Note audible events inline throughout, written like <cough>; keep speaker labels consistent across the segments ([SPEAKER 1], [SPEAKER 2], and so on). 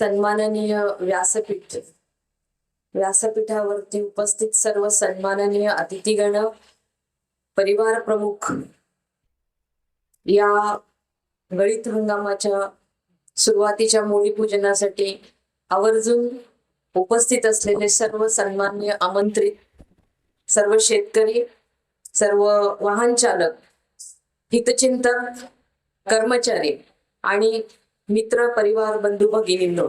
[SPEAKER 1] सन्माननीय व्यासपीठ. व्यासपीठावरती उपस्थित सर्व सन्माननीय अतिथीगण परिवार प्रमुख या गळीत हंगामाच्या सुरुवातीच्या मुळी पूजनासाठी आवर्जून उपस्थित असलेले सर्व सन्मान्य आमंत्रित सर्व शेतकरी सर्व वाहन चालक हितचिंतक कर्मचारी आणि मित्र परिवार बंधू भगिनींनो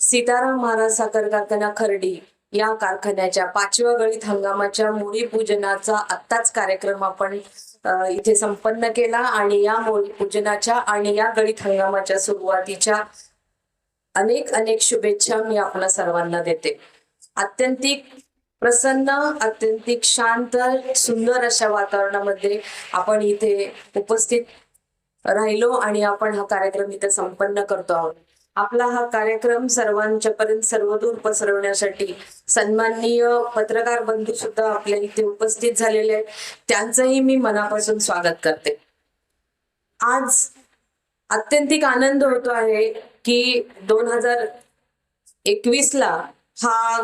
[SPEAKER 1] सीताराम महाराज साखर कारखाना खर्डी या कारखान्याच्या पाचव्या गळीत हंगामाच्या मोळी पूजनाचा आत्ताच कार्यक्रम आपण इथे संपन्न केला आणि या मोळी पूजनाच्या आणि या गळीत हंगामाच्या सुरुवातीच्या अनेक अनेक शुभेच्छा मी आपल्या सर्वांना देते. अत्यंतिक प्रसन्न अत्यंतिक शांत सुंदर अशा वातावरणामध्ये आपण इथे उपस्थित राहिलो आणि आपण हा कार्यक्रम इथे संपन्न करतो आहोत. आपला हा कार्यक्रम सर्वांच्या पर्यंत सर्वदूर पसरवण्यासाठी सन्माननीय पत्रकार बंधू सुद्धा आपल्या इथे उपस्थित झालेले आहेत. त्यांचंही मी मनापासून स्वागत करते. आज अत्यंतिक आनंद होतो आहे की दोन हजार एकवीस ला हा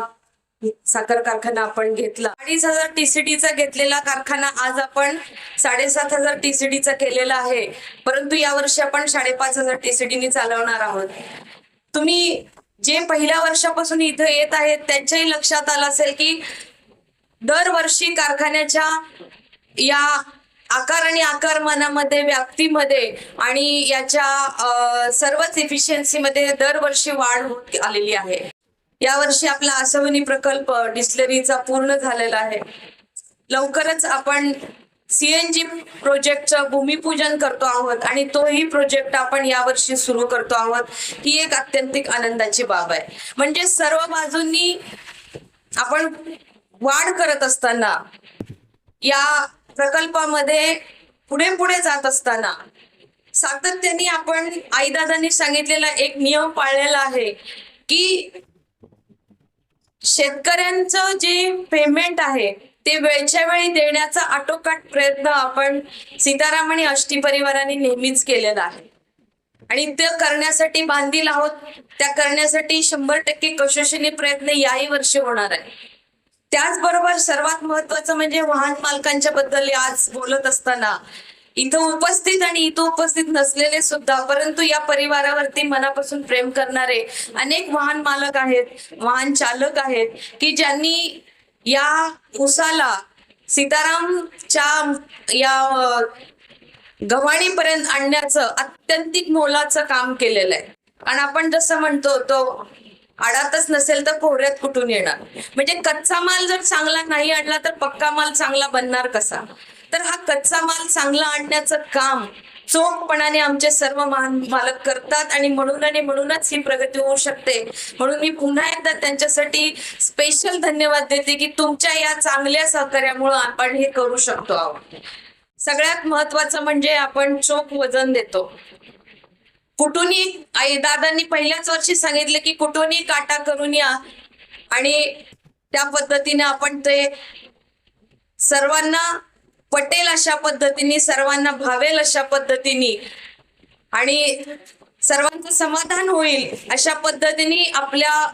[SPEAKER 1] साखर कारखाना आपण घेतला. अडीच हजार टीसीडीचा घेतलेला कारखाना आज आपण साडेसात हजार टीसीडीचा केलेला आहे. परंतु यावर्षी आपण साडेपाच हजार टीसीडीनी चालवणार आहोत. तुम्ही जे पहिल्या वर्षापासून इथं येत आहेत त्यांच्याही लक्षात आलं असेल की दरवर्षी कारखान्याच्या या आकार आणि आकारमानामध्ये व्याप्तीमध्ये आणि याच्या सर्वच इफिशियन्सीमध्ये दरवर्षी वाढ होत आलेली आहे. यावर्षी आपला आसवनी प्रकल्प डिस्लरीचा पूर्ण झालेला आहे. लवकरच आपण सीएनजी प्रोजेक्टचं भूमिपूजन करतो आहोत आणि तोही प्रोजेक्ट आपण यावर्षी सुरू करतो आहोत ही एक अत्यंतिक आनंदाची बाब आहे. म्हणजे सर्व बाजूंनी आपण वाढ करत असताना या प्रकल्पामध्ये पुढे पुढे जात असताना सातत्याने आपण आईदादांनी सांगितलेला एक नियम पाळलेला आहे की शेतकऱ्यांचं जे पेमेंट आहे ते वेळच्या वेळी देण्याचा आटोकाट प्रयत्न आपण सीताराम आणि अष्टी परिवाराने नेहमीच केलेला आहे. आणि ते करण्यासाठी बांधील आहोत त्या करण्यासाठी शंभर टक्के कशोशीने प्रयत्न याही वर्षी होणार आहे. त्याचबरोबर सर्वात महत्वाचं म्हणजे वाहन मालकांच्या बद्दल आज बोलत असताना इथं उपस्थित आणि इथं उपस्थित नसलेले सुद्धा परंतु या परिवारावरती मनापासून प्रेम करणारे अनेक वाहन मालक आहेत वाहन चालक आहेत की ज्यांनी या उसाला सीतारामच्या या गव्हाणीपर्यंत आणण्याचं अत्यंतिक मोलाचं काम केलेलं आहे. आणि आपण जसं म्हणतो तो आडातच नसेल तर कोहऱ्यात कुठून येणार? म्हणजे कच्चा माल जर चांगला नाही आणला तर पक्का माल चांगला बनणार कसा? तर हा कच्चा माल चांगला आणण्याचं काम चोखपणाने आमचे सर्व महान मालक करतात आणि म्हणून आणि म्हणूनच ही प्रगती होऊ शकते. म्हणून मी पुन्हा एकदा त्यांच्यासाठी स्पेशल धन्यवाद देते की तुमच्या या चांगल्या सहकार्यामुळे आपण हे करू शकतो आहोत. सगळ्यात महत्वाचं म्हणजे आपण चोख वजन देतो. कुठूनही आई दादांनी पहिल्याच वर्षी सांगितलं की कुठूनही काटा करून या आणि त्या पद्धतीने आपण ते सर्वांना पटेल अशा पद्धतीने सर्वांना भावेल अशा पद्धतीने आणि सर्वांचं समाधान होईल अशा पद्धतीने आपल्या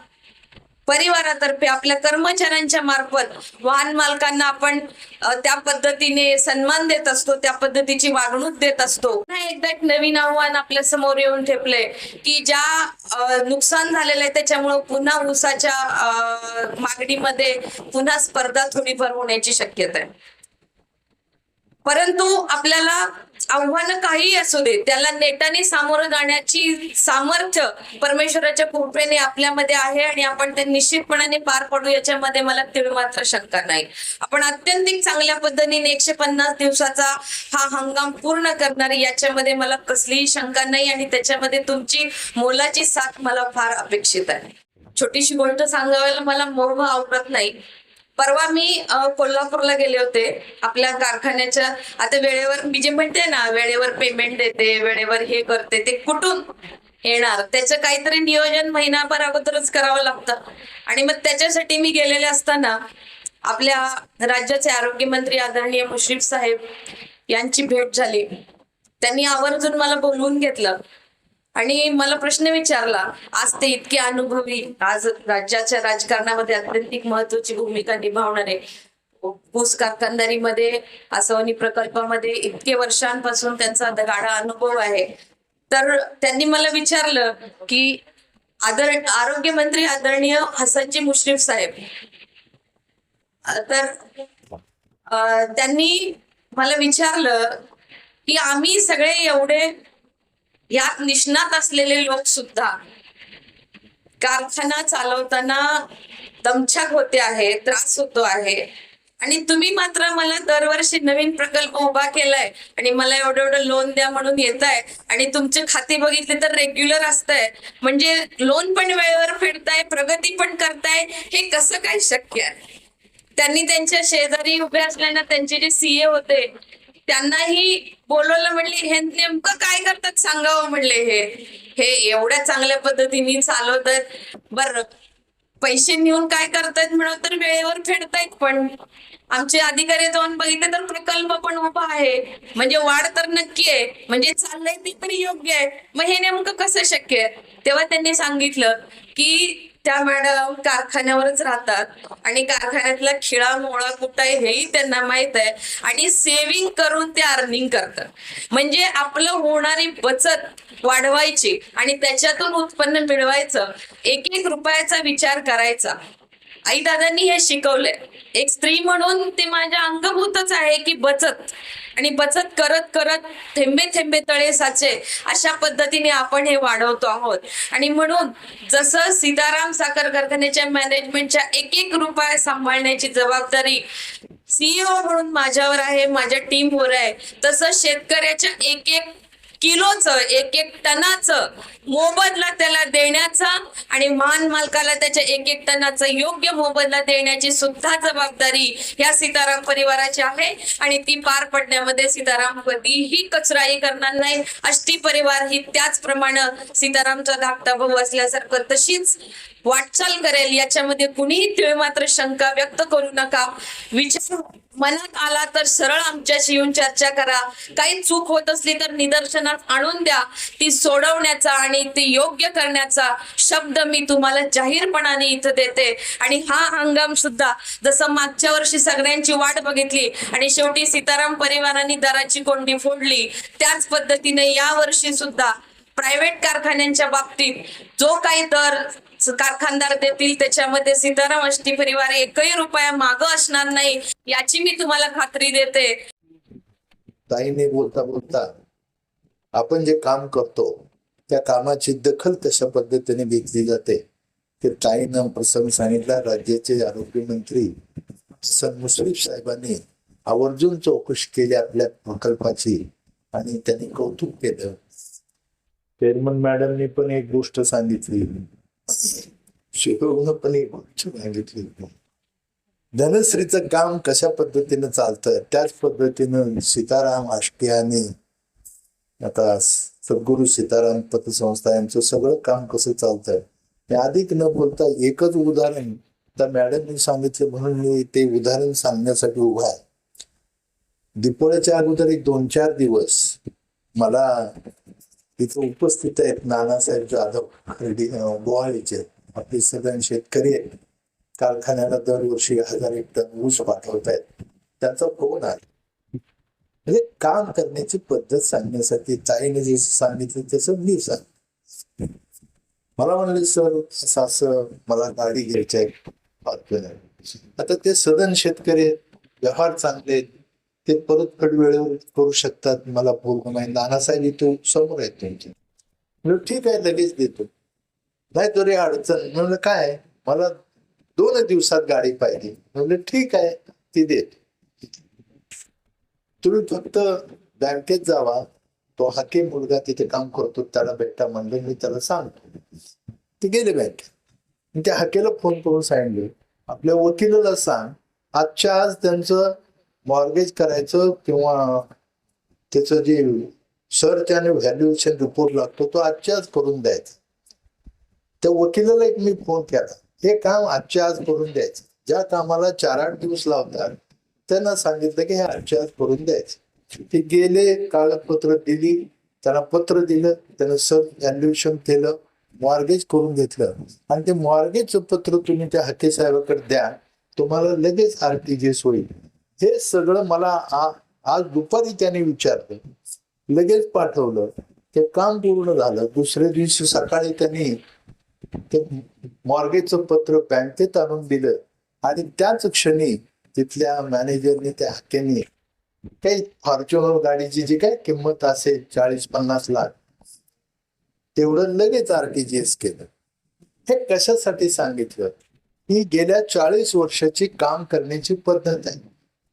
[SPEAKER 1] परिवारातर्फे आपल्या कर्मचाऱ्यांच्या मार्फत वाहन मालकांना आपण त्या पद्धतीने सन्मान देत असतो त्या पद्धतीची वागणूक देत असतो. एकदा एक नवीन आव्हान आपल्यासमोर येऊन ठेपले की ज्या नुकसान झालेलं आहे त्याच्यामुळं पुन्हा ऊसाच्या मागणीमध्ये पुन्हा स्पर्धा थोडीफार होण्याची शक्यता आहे. परंतु आपल्याला आव्हानं काही असू दे त्याला नेटाने सामोरं जाण्याची सामर्थ्य परमेश्वराच्या कृपेने आपल्यामध्ये आहे आणि आपण ते निश्चितपणाने पार पडू याच्यामध्ये मला तीळ मात्र शंका नाही. आपण अत्यंतिक चांगल्या पद्धतीने एकशे पन्नास दिवसाचा हा हंगाम पूर्ण करणार याच्यामध्ये मला कसलीही शंका नाही आणि त्याच्यामध्ये तुमची मोलाची साथ मला फार अपेक्षित आहे. छोटीशी गोष्ट सांगायला मला मोह आवडत नाही परवा मी कोल्हापूरला गेले होते. आपल्या कारखान्याच्या आता वेळेवर मी जे म्हणते ना वेळेवर पेमेंट देते वेळेवर हे करते ते कुठून येणार? त्याचं काहीतरी नियोजन महिनाभर अगोदरच करावं लागतं. आणि मग त्याच्यासाठी मी गेलेले असताना आपल्या राज्याचे आरोग्यमंत्री आदरणीय मुश्रीफ साहेब यांची भेट झाली. त्यांनी आवर्जून मला बोलवून घेतलं. आणि मला प्रश्न विचारला आज ते इतके अनुभवी आज राज्याच्या राजकारणामध्ये अत्यंतिक महत्वाची भूमिका निभावणारे ऊस कारखानदारीमध्ये आसवनी प्रकल्पामध्ये इतके वर्षांपासून त्यांचा गाढा अनुभव आहे. तर त्यांनी मला विचारलं की आदर आरोग्य मंत्री आदरणीय हसनजी मुश्रीफ साहेब तर त्यांनी मला विचारलं की आम्ही सगळे एवढे यात निष्णात असलेले लोक सुद्धा कारखाना चालवताना दमछाक होते आहे त्रास होतो आहे. आणि तुम्ही मात्र मला दरवर्षी नवीन प्रकल्प उभा केलाय आणि मला एवढं एवढं लोन द्या म्हणून येत आहे आणि तुमचे खाते बघितले तर रेग्युलर असतंय. म्हणजे लोन पण वेळेवर फेडताय प्रगती पण करताय हे कसं काय शक्य आहे? त्यांनी त्यांच्या शेजारी उभे असल्यानं त्यांचे जे सीए होते त्यांनाही बोलवलं म्हणले हे नेमकं काय करतात सांगावं म्हणले हे. हे एवढ्या चांगल्या पद्धतीने चालवतात. बर पैसे नेऊन काय करतायत म्हणून तर वेळेवर फेडतायत पण आमचे अधिकारी जाऊन बघितले तर प्रकल्प पण उभा आहे. म्हणजे वाढ तर नक्की आहे. म्हणजे चाललंय ते पण योग्य आहे. मग हे नेमकं कसं शक्य आहे? तेव्हा त्यांनी सांगितलं की त्या मॅडम कारखान्यावरच राहतात. आणि कारखान्यातला खिळा मोळा कुठं आहे हेही त्यांना माहीत आहे. आणि सेव्हिंग करून ते अर्निंग करतात. म्हणजे आपलं होणारी बचत वाढवायची आणि त्याच्यातून उत्पन्न मिळवायचं. एक एक रुपयाचा विचार करायचा. आई दादांनी हे शिकवलंय. एक स्त्री म्हणून ते माझ्या अंगभूतच आहे की बचत. आणि बचत करत करत थेंबे थेंबे तळे साचे अशा पद्धतीने आपण हे वाढवतो आहोत. आणि म्हणून जसं सीताराम साखर कारखान्याच्या मॅनेजमेंटच्या एक एक रुपये सांभाळण्याची जबाबदारी सीईओ म्हणून माझ्यावर आहे माझ्या टीमवर आहे. तसं शेतकऱ्याच्या एक एक किलोचं एक एक टनाचं मोबदला त्याला देण्याचा आणि महान मालकाला त्याच्या एक एक टनाचं योग्य मोबदला देण्याची सुद्धा जबाबदारी या सीताराम परिवाराची आहे. आणि ती पार पडण्यामध्ये सीताराम कधीही कचराई करणार नाही. अष्टी परिवार ही त्याचप्रमाणे सीतारामचा धाकटा भाऊ असल्यासारखं तशीच वाटचाल करेल. याच्यामध्ये कुणीही तीळ मात्र शंका व्यक्त करू नका. विचार मनात आला तर सरळ आमच्याशी येऊन चर्चा करा. काही चूक होत असली तर निदर्शना निदर्शनात आणून द्या. ती सोडवण्याचा आणि ती योग्य करण्याचा शब्द मी तुम्हाला जाहीरपणाने इथं देते. आणि हा हंगाम सुद्धा जसं मागच्या वर्षी सगळ्यांची वाट बघितली आणि शेवटी सीताराम परिवाराने दराची कोंडी फोडली त्याच पद्धतीने या वर्षी सुद्धा प्रायव्हेट कारखान्यांच्या बाबतीत जो काही दर कारखानदार देतील त्याच्यामध्ये सीताराम अष्टी परिवार एकही रुपया माग असणार नाही याची मी तुम्हाला खात्री देते.
[SPEAKER 2] ताईने बोलता बोलता आपण जे काम करतो त्या कामाची दखल तशा पद्धतीने घेतली जाते. ते ताईनं प्रसंग सांगितला राज्याचे आरोग्य मंत्री हसन मुश्रीफ साहेबांनी आवर्जून चौकशी केली आपल्या प्रकल्पाची आणि त्यांनी कौतुक केलं. चेअरमन मॅडमनी पण एक गोष्ट सांगितली. शिकवून पण एक गोष्ट सांगितली. धनश्रीचं काम कशा पद्धतीनं चालतं त्याच पद्धतीनं सीताराम आष्टे आता सद्गुरू सीताराम पतसंस्था यांचं सगळं काम कसं चालतंय? मी अधिक न बोलता एकच उदाहरण त्या मॅडमनी सांगितलं म्हणून मी ते उदाहरण सांगण्यासाठी उभा आहे. दिपोळ्याच्या अगोदर एक दोन चार दिवस मला तिथं उपस्थित आहेत नानासाहेब जाधव खर्डी गोवाळीचे आपले सगळे शेतकरी आहेत. कारखान्याला दरवर्षी हजार एक टन ऊस पाठवत आहेत त्यांचा फोन आला म्हणजे काम करण्याची पद्धत सांगण्यासाठी ताईने जे सांगितलं तसं मी सांग. मला म्हणले सर सास मला गाडी घ्यायची आहे. आता ते सदन शेतकरी व्यवहार चांगले आहेत, ते परतफेड वेळेवर करू शकतात. मला बोलणं नाही. नानासाहेब इथं समोर आहेत तुमचे ठीक आहे लगेच देतो. नाही तरी अडचण. म्हणलं काय? मला दोन दिवसात गाडी पाहिजे. म्हणलं ठीक आहे ती देतो. तुम्ही फक्त बँकेत जावा तो हाके मुलगा तिथे काम करतो त्याला भेटा म्हणलं मी त्याला सांगतो. ते गेले बँकेत. त्या हाकेला फोन करून सांगितले. आपल्या वकिलाला सांग आजच्या आज त्यांचं मॉर्गेज करायचं किंवा त्याचं जे सर्च आणि व्हॅल्युएशन रिपोर्ट लागतो तो आजच्या आज करून द्यायचा. त्या वकिलाला एक मी फोन केला. हे काम आजच्या आज करून द्यायचं. ज्या कामाला चार आठ दिवस लावतात त्यांना सांगितलं की हे आजच्या करून द्यायचं. ते गेले कागदपत्र दिली त्यांना पत्र दिलं त्यानं सब व्हॅल्युएशन केलं मॉर्गेज करून घेतलं. आणि ते मॉर्गेजचं पत्र तुम्ही त्या हके साहेबाकडे द्या तुम्हाला लगेच आरटीजीएस होईल. हे सगळं मला आ- आज दुपारी त्याने विचारलं. लगेच पाठवलं. ते काम पूर्ण झालं. दुसऱ्या दिवशी सकाळी त्यांनी ते मॉर्गेजचं पत्र बँकेत आणून दिलं. आणि त्याच क्षणी तिथल्या मॅनेजरने त्या हक्क्यांनी काही फॉर्च्युनर गाडीची जी काय किंमत असेल चाळीस पन्नास लाख तेवढं लगेच आरटीजीएस केलं. हे कशासाठी सांगितलं? ही गेल्या चाळीस वर्षाची काम करण्याची पद्धत आहे.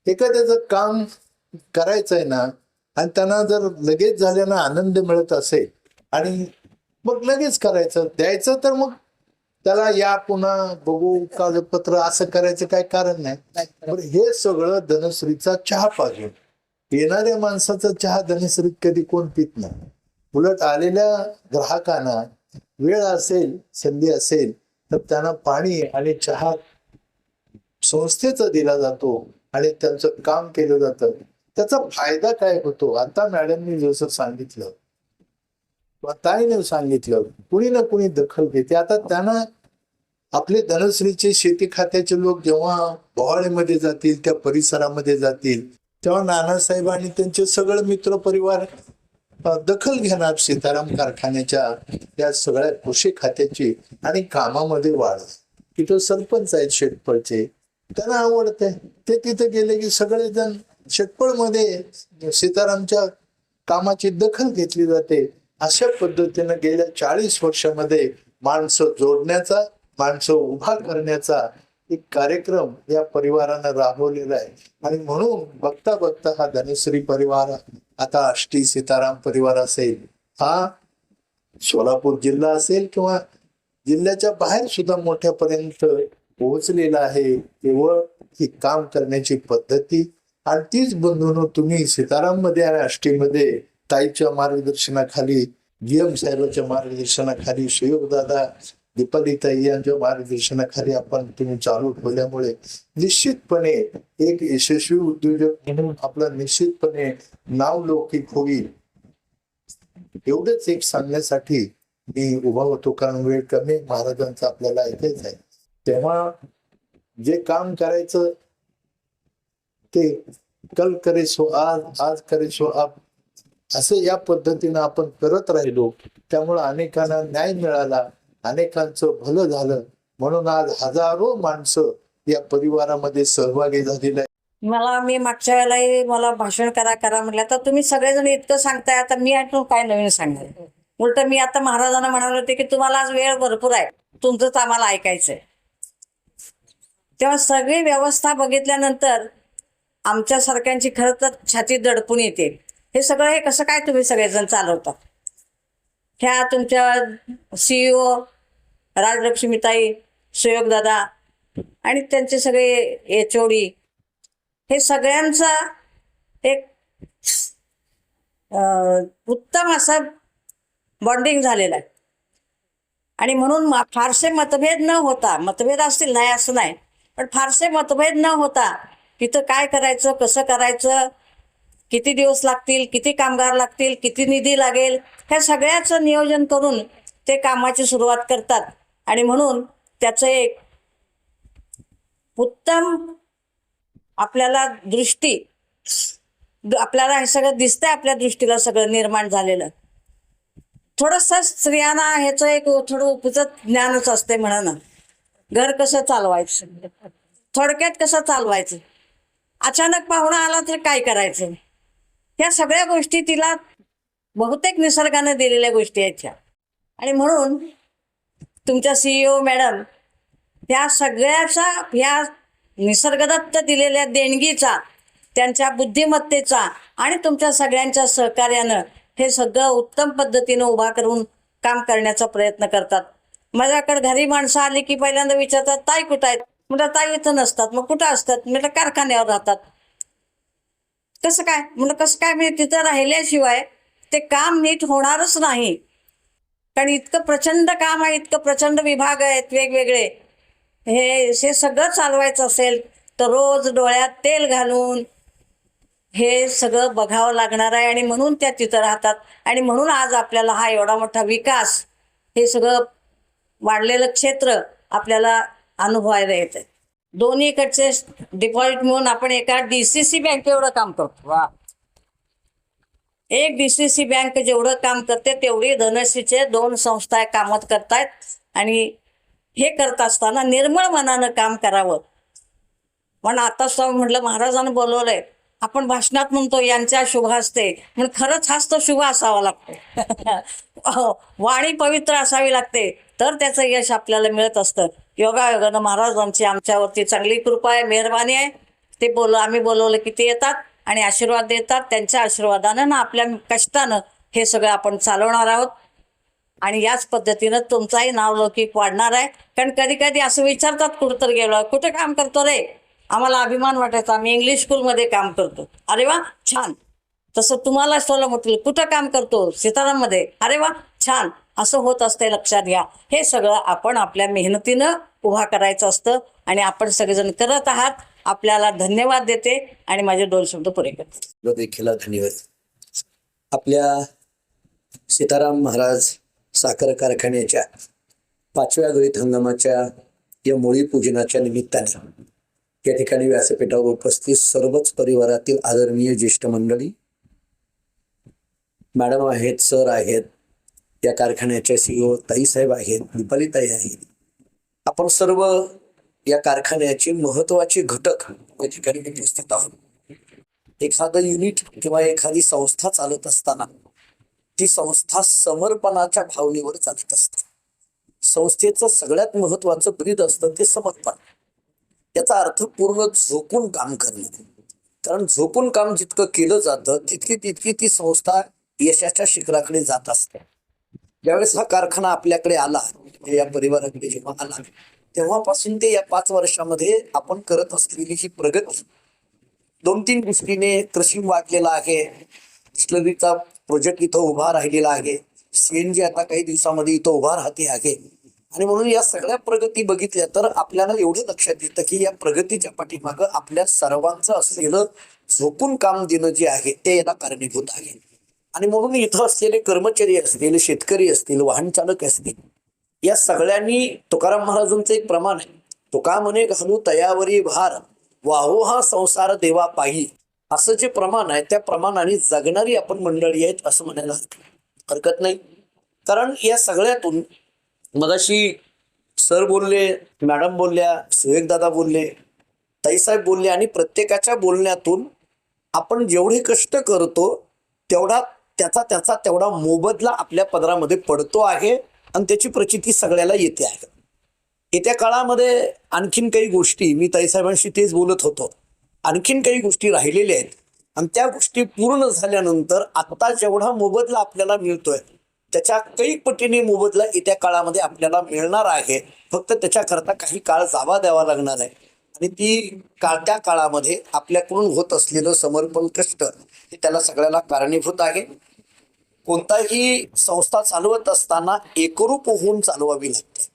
[SPEAKER 2] एखाद्याचं काम करायचं आहे ना आणि त्यांना जर लगेच झाल्यानं आनंद मिळत असेल आणि मग लगेच करायचं द्यायचं तर मग त्याला या पुन्हा बघू कागदपत्र असं करायचं काय कारण नाही. बरं हे सगळं धनश्रीचा चहा पाजून. येणाऱ्या माणसाचा चहा धनश्रीत कधी कोण पित नाही. उलट आलेल्या ग्राहकांना वेळ असेल संधी असेल तर त्यांना पाणी आणि चहा संस्थेचा दिला जातो आणि त्यांचं काम केलं जातं. त्याचा फायदा काय होतो? आता मॅडमनी जसं सांगितलं किंवा ताईने सांगितलं कुणी ना कुणी दखल घेते. आता त्यांना आपले धनश्रीचे शेती खात्याचे लोक जेव्हा बोहाळीमध्ये जातील त्या परिसरामध्ये जातील तेव्हा नानासाहेब आणि त्यांचे सगळे मित्र परिवार दखल घेणार सीताराम कारखान्याच्या या सगळ्या कृषी खात्याची आणि कामामध्ये वाढ. तिथं सरपंच आहेत शेटफळचे त्यांना आवडते ते तिथे गेले की सगळेजण शेटपळमध्ये सीतारामच्या कामाची दखल घेतली जाते. अशा पद्धतीनं गेल्या चाळीस वर्षामध्ये माणसं जोडण्याचा माणसं उभा करण्याचा एक कार्यक्रम या परिवारानं राबवलेला आहे. आणि म्हणून बघता बघता हा धनश्री परिवार आता आष्टी सीताराम परिवार असेल हा सोलापूर जिल्हा असेल किंवा जिल्ह्याच्या बाहेर सुद्धा मोठ्यापर्यंत पोहोचलेला आहे केवळ ही काम करण्याची पद्धती. आणि तीच बंधून तुम्ही सीताराममध्ये आणि आष्टीमध्ये ताईच्या मार्गदर्शनाखाली जीएम साहेबांच्या मार्गदर्शनाखाली सुयोगदादा दीपाली ताई यांच्या मार्गदर्शनाखाली आपण तुम्ही चालू ठेवल्यामुळे निश्चितपणे एक यशस्वी उद्योजक म्हणून आपलं निश्चितपणे नाव लौकिक होईल. एवढंच एक सांगण्यासाठी मी उभा होतो कारण वेळ कमी महाराजांचा आपल्याला ऐकायचं आहे. तेव्हा जे काम करायचं ते कल करे सो आज आज करे सो आप असं या पद्धतीनं आपण करत राहिलो. त्यामुळं अनेकांना न्याय मिळाला. अनेकांचं भलं झालं. म्हणून आज हजारो माणसं या परिवारामध्ये सहभागी झालेले आहे
[SPEAKER 3] मला मी मागच्या वेळेलाही मला भाषण करा करा म्हटलं तर तुम्ही सगळेजण इतकं सांगताय. आता मी ऐकून काय नवीन सांगणार? उलट मी आता महाराजांना म्हणाले होते की तुम्हाला आज वेळ भरपूर आहे. तुमचंच आम्हाला ऐकायचंय. तेव्हा सगळी व्यवस्था बघितल्यानंतर आमच्या सारख्यांची खरं तर छाती दडपून येते. हे सगळं हे कसं काय तुम्ही सगळेजण चालवता? ह्या तुमच्या सीईओ राजलक्ष्मीताई सुयोगदादा आणि त्यांचे सगळे एच ओ डी हे सगळ्यांचा एक उत्तम असं बॉन्डिंग झालेलं आहे. आणि म्हणून फारसे मतभेद न होता मतभेद असतील नाही असं नाही पण फारसे मतभेद न होता तिथं काय करायचं कसं करायचं किती दिवस लागतील किती कामगार लागतील किती निधी लागेल ह्या सगळ्याचं नियोजन करून ते कामाची सुरुवात करतात. आणि म्हणून त्याचं एक उत्तम आपल्याला दृष्टी आपल्याला हे सगळं दिसतंय आपल्या दृष्टीला सगळं निर्माण झालेलं. थोडंसं स्त्रियांना ह्याचं एक थोडं उपजत ज्ञानच असते म्हणा ना. घर कसं चालवायचं? थोडक्यात कसं चालवायचं? अचानक पाहुणा आला तर काय करायचं? ह्या सगळ्या गोष्टी तिला बहुतेक निसर्गाने दिलेल्या गोष्टी आहेत ह्या आणि म्हणून तुमच्या सीईओ मॅडम त्या सगळ्याचा ह्या निसर्गदत्त दिलेल्या देणगीचा त्यांच्या बुद्धिमत्तेचा आणि तुमच्या सगळ्यांच्या सहकार्यानं हे सगळं उत्तम पद्धतीनं उभा करून काम करण्याचा प्रयत्न करतात. माझ्याकडे घरी माणसं आली की पहिल्यांदा विचारतात ताई कुठं आहेत? म्हटलं ताई इथं नसतात. मग कुठं असतात? म्हटलं कारखान्यावर राहतात. कसं काय? म्हणलं कसं काय म्हणजे तिथं राहिल्याशिवाय ते काम नीट होणारच नाही. कारण इतकं प्रचंड काम आहे इतकं प्रचंड विभाग आहेत वेगवेगळे. हे हे सगळं चालवायचं असेल तर रोज डोळ्यात तेल घालून हे सगळं बघावं लागणार आहे आणि म्हणून त्या तिथं राहतात. आणि म्हणून आज आपल्याला हा एवढा मोठा विकास हे सगळं वाढलेलं क्षेत्र आपल्याला अनुभवायला येतं दोन्हीकडचे डिपॉझिट म्हणून आपण एका डी सी सी बँक एवढं काम करतो. वा. एक डी सी सी बँक जेवढं काम करते तेवढी धनश्रीचे दोन संस्था कामत करतायत आणि हे करत असताना निर्मळ मनानं काम करावं. पण आता स्वामी म्हटलं महाराजांनी बोलवलंय आपण भाषणात म्हणतो यांच्या शुभ असते म्हणून खरंच हस्त शुभ असावा लागतो. <laughs> हो, वाणी पवित्र असावी लागते तर त्याचं यश आपल्याला मिळत असतं. योगायोगानं महाराजांची आमच्यावरती चांगली कृपा आहे मेहरबानी आहे. ते बोल आम्ही बोलवलं की ते येतात आणि आशीर्वाद देतात. त्यांच्या आशीर्वादानं ना आपल्या कष्टानं हे सगळं आपण चालवणार आहोत. आणि याच पद्धतीनं तुमचाही नावलौकिक वाढणार आहे. कारण कधी कधी असं विचारतात कुठं तर गेलो कुठं काम करतो रे? आम्हाला अभिमान वाटायचा आम्ही इंग्लिश स्कूलमध्ये काम करतो. अरे वा छान. तसं तुम्हाला सोला म्हटलं कुठं काम करतो? सीताराममध्ये. अरे वा छान. असं होत असते लक्षात घ्या. हे सगळं आपण आपल्या मेहनतीनं उभा करायचं असतं आणि आपण सगळेजण करत आहात. आपल्याला धन्यवाद देते आणि माझे दोन शब्द पुरे करते.
[SPEAKER 4] देखील धन्यवाद. आपल्या सीताराम महाराज साखर कारखान्याच्या पाचव्या गळीत हंगामाच्या या मुळी पूजनाच्या निमित्ताने या ठिकाणी व्यासपीठावर उपस्थित सर्वच परिवारातील आदरणीय ज्येष्ठ मंडळी मॅडम आहेत सर आहेत या कारखान्याच्या सीईओ ताईसाहेब आहेत दीपालीताई आहेत. आपण सर्व या कारखान्याचे महत्त्वाचे घटक या ठिकाणी उपस्थित आहोत. एखादं युनिट किंवा एखादी संस्था चालत असताना ती संस्था समर्पणाच्या भावनेवर चालत असते. संस्थेचं सगळ्यात महत्वाचं ब्रीद असतं ते समर्पण. याचा अर्थ पूर्ण झोकून काम करणं. कारण झोकून काम जितकं केलं जातं तितकी तितकी ती संस्था यशाच्या शिखराकडे जात असते. ज्यावेळेस हा कारखाना आपल्याकडे आला या परिवाराकडे जेव्हा आला तेव्हापासून ते या पाच वर्षामध्ये आपण करत असलेली ही प्रगती दोन तीन दृष्टीने क्रशिंग वाढलेला आहे. स्लरीचा प्रोजेक्ट इथं उभा राहिलेला आहे. सीएनजी आता काही दिवसामध्ये इथं उभा राहते आहे. आणि म्हणून या सगळ्या प्रगती बघितल्या तर आपल्याला एवढं लक्षात येतं की या प्रगतीच्या पाठीमागं आपल्या सर्वांचं असलेलं झोकून काम देणं जे आहे ते याला कारणीभूत आहे. आणि म्हणून इथं असलेले कर्मचारी असतील शेतकरी असतील वाहन चालक असतील या सगळ्यांनी तुकाराम महाराजांचं एक प्रमाण आहे. तुका म्हणे घालू तयावरी भार वाहो हा संसार देवा पाही असं जे प्रमाण आहे त्या प्रमाणाने जगणारी आपण मंडळी आहेत असं म्हणायला हरकत नाही. कारण या सगळ्यातून मगाशी सर बोलले मॅडम बोलल्या सुवेगदादा दादा बोलले ताईसाहेब बोलले आणि प्रत्येकाच्या बोलण्यातून आपण जेवढे कष्ट करतो तेवढा त्याचा त्याचा तेवढा मोबदला आपल्या पदरामध्ये पडतो आहे आणि त्याची प्रचिती सगळ्याला येते आहे. येत्या काळामध्ये आणखीन काही गोष्टी मी ताईसाहेबांशी तेच बोलत होतो. आणखीन काही गोष्टी राहिलेल्या आहेत आणि त्या गोष्टी पूर्ण झाल्यानंतर आत्ता जेवढा मोबदला आपल्याला मिळतोय त्याच्या काही पटीने मोबदला येत्या काळामध्ये आपल्याला मिळणार आहे. फक्त त्याच्याकरता काही काळ जावा द्यावा लागणार आहे. आणि ती काळ त्या काळामध्ये आपल्याकडून होत असलेलं समर्पण कष्ट हे त्याला सगळ्याला कारणीभूत आहे. कोणताही संस्था चालवत असताना एकरूप होऊन चालवावी लागते.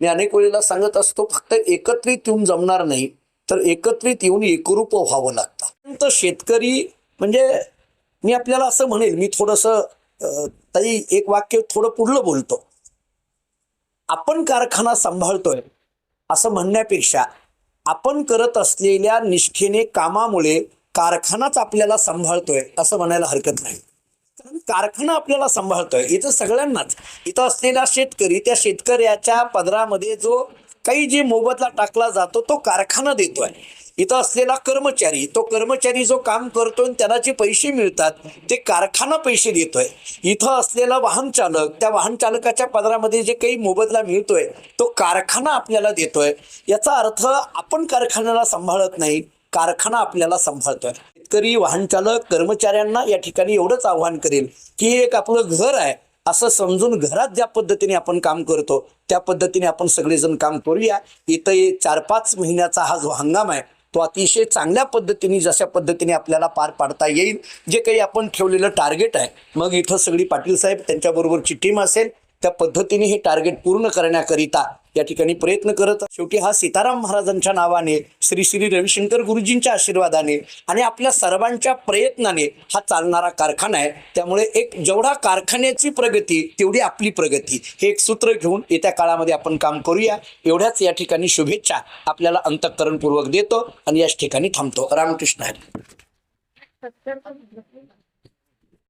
[SPEAKER 4] मी अनेक वेळेला सांगत असतो फक्त एकत्रित येऊन जमणार नाही तर एकत्रित येऊन एकरूप व्हावं लागतं. तर शेतकरी म्हणजे मी आपल्याला असं म्हणेल मी थोडंसं ताई एक वाक्य थोडं पुढलं बोलतो. आपण कारखाना सांभाळतोय असं म्हणण्यापेक्षा आपण करत असलेल्या निष्ठेने कामामुळे कारखानाच आपल्याला सांभाळतोय असं म्हणायला हरकत नाही. कारखाना आपल्याला सांभाळतोय. इथं सगळ्यांनाच. इथं असलेला शेतकरी त्या शेतकऱ्याच्या पदरामध्ये जो काही जे मोबदला टाकला जातो तो कारखाना देतोय. इथं असलेला कर्मचारी तो कर्मचारी जो काम करतोय आणि त्याला जे पैसे मिळतात ते कारखाना पैसे देतोय. इथं असलेला वाहन चालक त्या वाहन चालकाच्या पदरामध्ये जे काही मोबदला मिळतोय तो कारखाना आपल्याला देतोय. याचा अर्थ आपण कारखान्याला सांभाळत नाही कारखाना आपल्याला सांभाळतोय. शेतकरी वाहनचालक कर्मचाऱ्यांना या ठिकाणी एवढंच आव्हान करेल की एक आपलं घर आहे असं समजून घरात ज्या पद्धतीने आपण काम करतो त्या पद्धतीने आपण सगळेजण काम करूया. इथं चार पाच महिन्याचा हा जो हंगाम आहे तो अतिशय चांगल्या पद्धतीने जशा पद्धतीने आपल्याला पार पाडता येईल. जे काही आपण ठेवलेलं टार्गेट आहे मग इथं सगळी पाटील साहेब त्यांच्याबरोबरची टीम असेल त्या पद्धतीने हे टार्गेट पूर्ण करण्याकरिता या ठिकाणी प्रयत्न करत शेवटी हा सीताराम महाराजांच्या नावाने श्री श्री रविशंकर गुरुजींच्या आशीर्वादाने आणि आपल्या सर्वांच्या प्रयत्नाने हा चालणारा कारखाना आहे. त्यामुळे एक जेवढा कारखान्याची प्रगती तेवढी आपली प्रगती. हे एक सूत्र घेऊन येत्या काळामध्ये आपण काम करूया. एवढ्याच या ठिकाणी शुभेच्छा आपल्याला अंतःकरणपूर्वक देतो आणि याच ठिकाणी थांबतो. रामकृष्ण हरी.